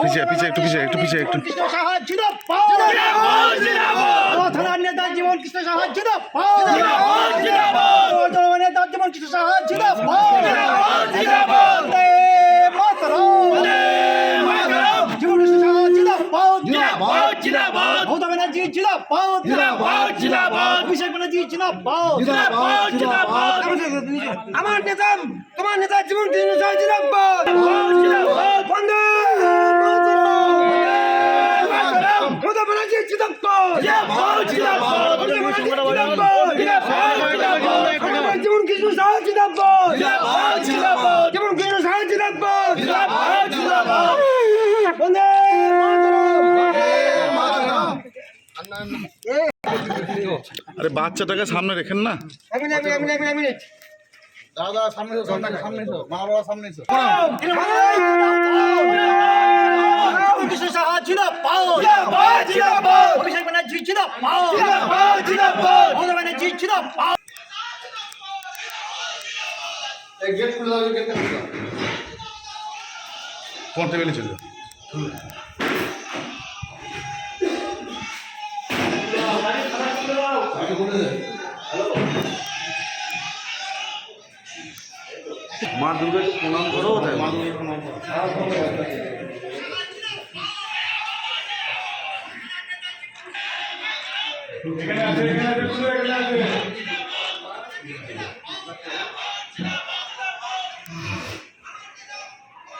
পিছিয়ে পিছিয়ে একটু পিছিয়ে একটু পিছিয়ে একটু থানার নেতা জীবন কৃষ্ণ সাহা জিন্দাবাদ জনগণের নেতা জীবন কৃষ্ণ সাহা বন্দে মাতরম জীবন কৃষ্ণ সাহা জিন্দাবাদ। মমতা ব্যানার্জি জিন্দাবাদ। অভিষেক ব্যানার্জি জিন্দাবাদ। আমার নেতা তোমার নেতা জীবন সাহা জিন্দাবাদ। বন্দে মাতরম। মমতা ব্যানার্জি জিন্দাবাদ। জীবন কৃষ্ণ সাহা জিন্দাবাদ। জীবন আরে বাচ্চাটাকে সামনে রেখেন না। দাদা সামনে সামনে মা বাবা গেট খুলে দাও গেট খুলে দাও। কোন টেবিলে চলে মা দুর্গাকে প্রণাম করো তাই মা দুর্গাকে প্রণাম করো। এই চেয়ার খুলে দাও এখানে ধরো